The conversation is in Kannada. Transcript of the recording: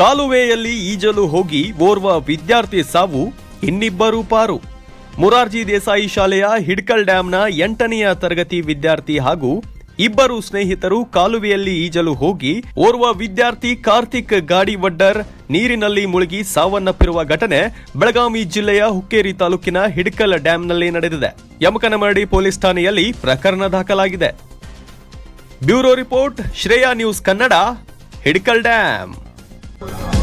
ಕಾಲುವೆಯಲ್ಲಿ ಈಜಲು ಹೋಗಿ ಓರ್ವ ವಿದ್ಯಾರ್ಥಿ ಸಾವು, ಇನ್ನಿಬ್ಬರು ಪಾರು. ಮುರಾರ್ಜಿ ದೇಸಾಯಿ ಶಾಲೆಯ ಹಿಡ್ಕಲ್ ಡ್ಯಾಂನ ಎಂಟನೆಯ ತರಗತಿ ವಿದ್ಯಾರ್ಥಿ ಹಾಗೂ ಇಬ್ಬರು ಸ್ನೇಹಿತರು ಕಾಲುವೆಯಲ್ಲಿ ಈಜಲು ಹೋಗಿ ಓರ್ವ ವಿದ್ಯಾರ್ಥಿ ಕಾರ್ತಿಕ್ ಗಾಡಿ ವಡ್ಡರ್ ನೀರಿನಲ್ಲಿ ಮುಳುಗಿ ಸಾವನ್ನಪ್ಪಿರುವ ಘಟನೆ ಬೆಳಗಾವಿ ಜಿಲ್ಲೆಯ ಹುಕ್ಕೇರಿ ತಾಲೂಕಿನ ಹಿಡ್ಕಲ್ ಡ್ಯಾಂನಲ್ಲಿ ನಡೆದಿದೆ. ಯಮಕನಮರಡಿ ಪೊಲೀಸ್ ಠಾಣೆಯಲ್ಲಿ ಪ್ರಕರಣ ದಾಖಲಾಗಿದೆ. Bureau report, Shreya news Kannada, Hidkal dam. Thank you.